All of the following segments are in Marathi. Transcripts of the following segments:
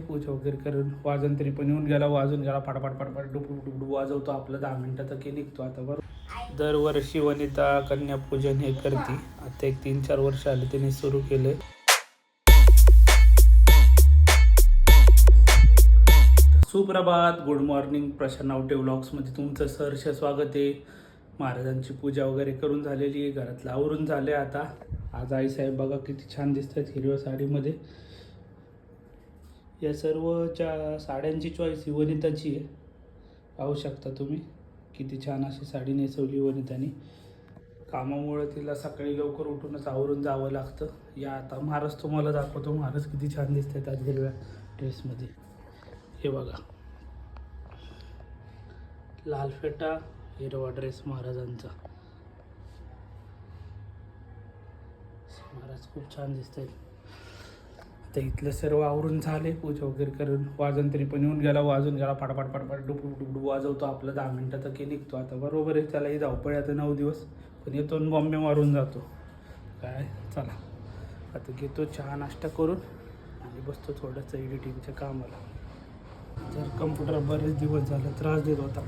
पूजा वगैरे करून वाजन तरी पण येऊन गेला वाजून गेला फाटाफाट फाटाफाट डुप डुबडू वाजवतो आपलं दहा मिनटं तर की निघतो आता बरोबर? दरवर्षी वनिता कन्यापूजन हे करते. आता एक तीन चार वर्ष आले तिने सुरू केले. सुप्रभात गुड मॉर्निंग प्रशांत आवटे व्लॉग्समध्ये तुमचं सहर्ष स्वागत आहे. महाराजांची पूजा वगैरे करून झालेली आहे घरातलं आवरून झाले आता. आज आईसाहेब बघा किती छान दिसतात हिरव्या साडीमध्ये. या सर्वच्या साड्यांची चॉईस ही वनिताची आहे. पाहू शकता तुम्ही किती छान अशी साडी नेसवली वनितानी. कामामुळे तिला सकाळी लवकर उठूनच आवरून जावं लागतं. या आता महाराज तुम्हाला दाखवतो महाराज किती छान दिसतात आज हिरव्या ड्रेसमध्ये हे बघा. लाल फेटा हिरवा ड्रेस महाराजांचा. महाराज खूप छान दिसत आहेत आता इथलं सर्व आवरून झाले. पूजा वगैरे करून वाजन तरी पण येऊन गेला. वाजून गेला फाटाफाट फाटाफाट डुबडू डुबडू वाजवतो आपलं. दहा मिनटं तर की निघतो आता बरोबर आहे त्यालाही धावपळ आता नऊ दिवस. पण येतो आणि बॉम्बे मारून जातो. काय? चला. आता घेतो चहा नाश्ता करून आणि बसतो थोडंसं एडिटिंगच्या कामाला. जर कम्प्युटर बरेच दिवस झालं त्रास देत होता.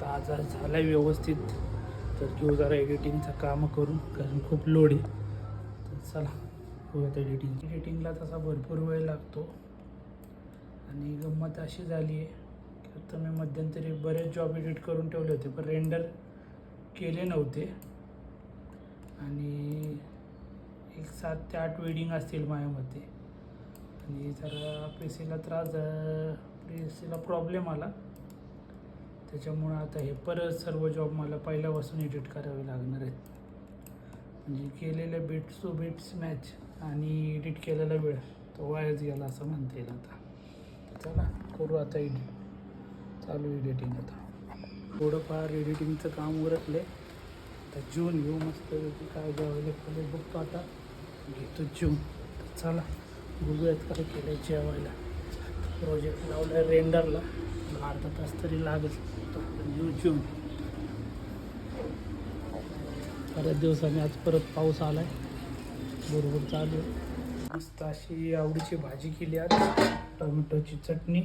तर आज आज झाला व्यवस्थित. तर घेऊ जरा एडिटिंगचं कामं करून कारण खूप लोड आहे. तर चला. होत एडिटिंग एडिटिंगला तसा भरपूर वेळ लागतो. आणि गंमत अशी झाली आहे की आता मी मध्यंतरी बरेच जॉब एडिट करून ठेवले होते पण रेंडर केले नव्हते. आणि एक सात ते आठ वेडिंग असतील माझ्यामध्ये. आणि जरा पी सीला त्रास पी सीला प्रॉब्लेम आला. त्याच्यामुळं आता हे परत सर्व जॉब मला पहिल्यापासून एडिट करावे लागणार आहेत. म्हणजे केलेल्या बिट्स टू बिट्स मॅच आणि एडिट केलेला वेळ तो वायाच गेला असं म्हणता येईल आता. चला करू आता एडिट चालू एडिटिंग आता. थोडंफार एडिटिंगचं काम उरकले आता जून घेऊ मस्त काय अवेलेबल आहे बघतो आता. घेतो जून चला बघूयात काय केलं आहे जेवायला प्रोजेक्ट लावला रेंडरला अर्धा तास तरी लागेल. जून बऱ्याच दिवसांनी आज परत पाऊस आलाय. बरोबर चालू मस्त अशी आवडीची भाजी केली आज. टोमॅटोची चटणी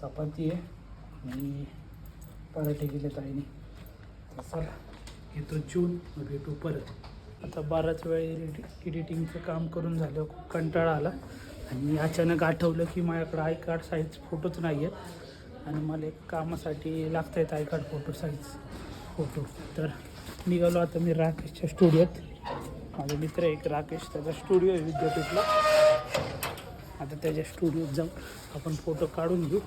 चपाती आहे. आणि पराठे केले ताईने. चला घेतो जून मग भेटू परत. आता बाराच वेळ एडिट एडिटिंगचं काम करून झालं खूप कंटाळा आला. आणि अचानक आठवलं की माझ्याकडं आय कार्ड साईज फोटोच नाही आहेत आणि मला एक कामासाठी लागत आहेत I card photo size photo तर निघालो आता मी राकेशच्या स्टुडिओत माझा मित्र आहे एक राकेश त्याचा स्टुडिओ आहे विद्यापीठला. आता त्याच्या स्टुडिओत जाऊन आपण फोटो काढून घेऊ.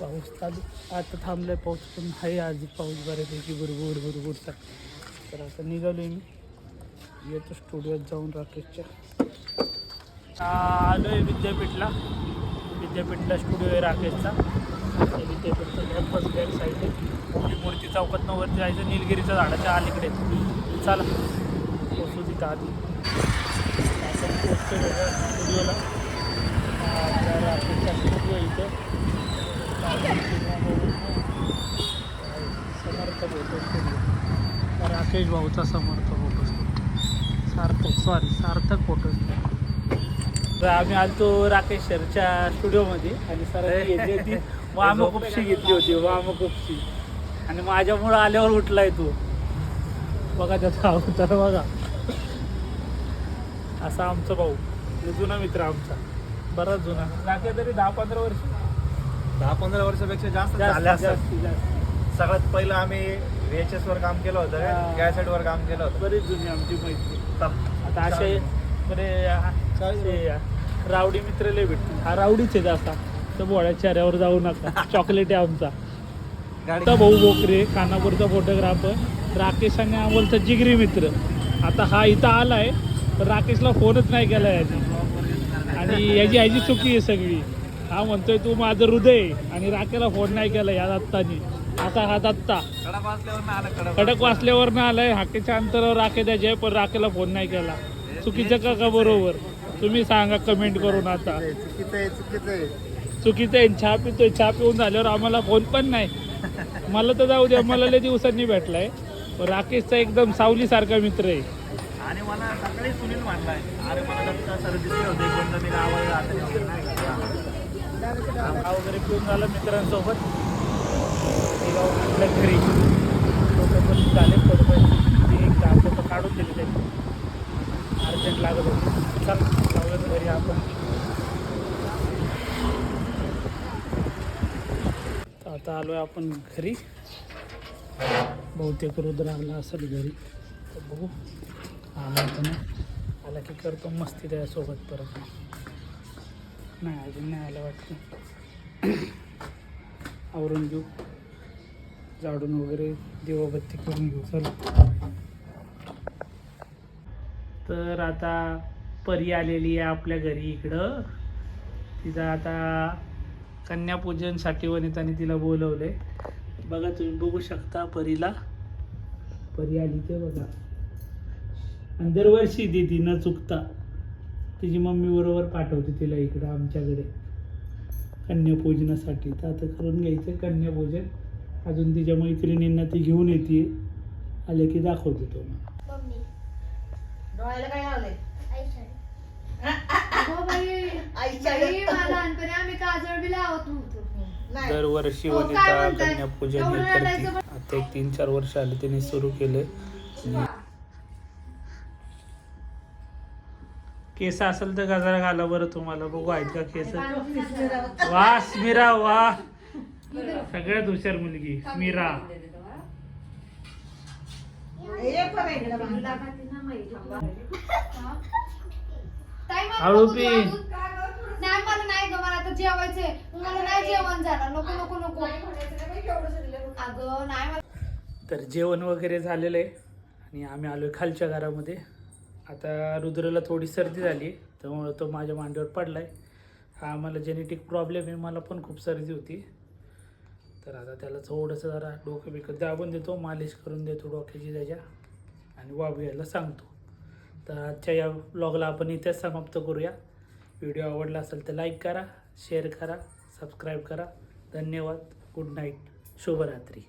पाऊस चालू. आता थांबलाय पाऊस पण आहे आज पाऊस बऱ्यापैकी भरपूर भरपूर तर आता निघालो मी. येतो स्टुडिओत जाऊन राकेशच्या. आलो आहे विद्यापीठला. विद्यापीठला स्टुडिओ आहे राकेशचा. त्या विद्यापीठचा कॅम्पस बॅक साईड आहे मूर्ती चौकातनं वरती जायचं निलगिरीच्या झाडाच्या अलीकडे. चला. पोचू तिथं आधी. आपण पोचतो स्टुडिओला आपल्या स्टुडिओ इथं समर्थ फोटो स्टुडिओ राकेश भाऊचा Samarth photo. Studio Sarthak sorry Sarthak photo. तर आम्ही आलतो राकेश सरच्या स्टुडिओमध्ये आणि होती वाम कुपशी घेतली होती वाम कुपशी आणि माझ्यामुळं आल्यावर उठलाय तू. बघा त्याचा अवतार बघा. असा आमचा भाऊ. जुना मित्र आमचा. बराच जुना. राखे तरी दहा पंधरा वर्ष. दहा पंधरा वर्षापेक्षा जास्त जास्त झाले असतात जास्त जास्त. सगळ्यात पहिलं आम्ही VHS वर काम केलं होतं. कॅसेट वर काम केलं होतं. बरीच जुनी आमची मैत्री. आता असे बरे. असे रावडी मित्र लय भेटतील. हा रावडीच आहे असा तर बोळ्या चेहऱ्यावर जाऊ नका. चॉकलेट आहे आमचा. आता भाऊ बोकरे खानापूरचा फोटोग्राफर राकेश आणि अमोलचा जिगरी मित्र. आता हा इथं आलाय पण राकेशला फोनच नाही केला याने. आणि याची याची चुकी आहे सगळी. हा म्हणतोय तू माझं हृदय आणि राकेला फोन नाही केला या दत्तानी. आता हा दत्ता. कडा वाजल्यावर ना आलं कडा खडक वाचल्यावर. ना आलाय. हाकेच्या अंतरावर राखे द्यायचे पण राखेला फोन नाही केला. चुकीचं का का बरोबर? तुम्ही सांगा कमेंट करून आता. चुकीचं आहे चुकीचं आहे. चुकीचं आहे. चहा पितोय. चहा पिऊन झाल्यावर आम्हाला फोन पण नाही. मला तर जाऊ द्या मला लय दिवसांनी भेटलाय. राकेशचा एकदम सावलीसारखा मित्र आहे. आणि मला सकाळी सुनील मानलाय अरे मला दत्ता सर दिसले होते. कोणतं मी गावाला रात्री वगैरे नाही का? हा वगैरे पिऊन झालं मित्रांसोबत. निघावं म्हटलं घरी? फोटो पण झाले. फोटो पण ते एक फोटो काढून दिले त्यांनी अर्जंट लागत होते. चल जाऊया घरी आपण तर आता आलो आहे आपण घरी. बहुतेक रुद्र आला असेल घरी. तर बघू. आला तर नाही? आला की करतो. मस्ती त्यासोबत परत. नाही अजून नाही आलं वाटतं. आवरून घेऊ झाडून वगैरे देवबत्ती करून घेऊ. चल. तर आता परी आलेली आहे आपल्या घरी इकडं. तिचा आता कन्यापूजनसाठी वनिताने तिला बोलवले. बघा तुम्ही बघू शकता परीला. परी आली ते बघा. आणि दरवर्षी ती ती न चुकता. तिची मम्मी बरोबर पाठवते तिला इकडं आमच्याकडे. कन्यापूजनासाठी. तर आता करून घ्यायचं कन्यापूजन. अजून तिच्या मैत्रिणींना ती घेऊन येते. आले की दाखवते तो मग मम्मी डोळ्याला काय लावलंय अगो बाई आईच्या बाई, मला लहानपणी आम्ही काजळ बी लावत नव्हतो नाही दरवर्षी हो, वनिता? कन्यापूजन हे करते आता एक तीन चार वर्ष आले तिने सुरू केले. केस असेल तर गजरा घाला बरं तुम्हाला. बघू आहेत का केस? वा स्मिरा वा सगळ्यात हुशार मुलगी स्मिरा एक बघा इकडे बघा. ताई, मला हळू नको पी. नाही मला नाही ग मला आता जेवायचंय. मला नाही जेवण झालं. नको नको नको. अगं नाही मला तर जेवण वगैरे झालेलं आहे आणि आम्ही आलो आहे खालच्या घरामध्ये. आता रुद्रला थोडी सर्दी झाली त्यामुळं तो माझ्या मांडीवर पडला आहे हा मला जेनेटिक प्रॉब्लेम आहे मला पण खूप सर्दी होती. तर आता त्याला थोडंसं जरा डोकं बिकं दाबून देतो मालिश करून देतो डोक्याची त्याच्या आणि वाबू यायला सांगतो. तर आजच्या या ब्लॉगला आपण इथेच समाप्त करूया. व्हिडिओ आवडला असेल तर लाईक करा शेअर करा सबस्क्राईब करा. धन्यवाद. Good night. शुभरात्री.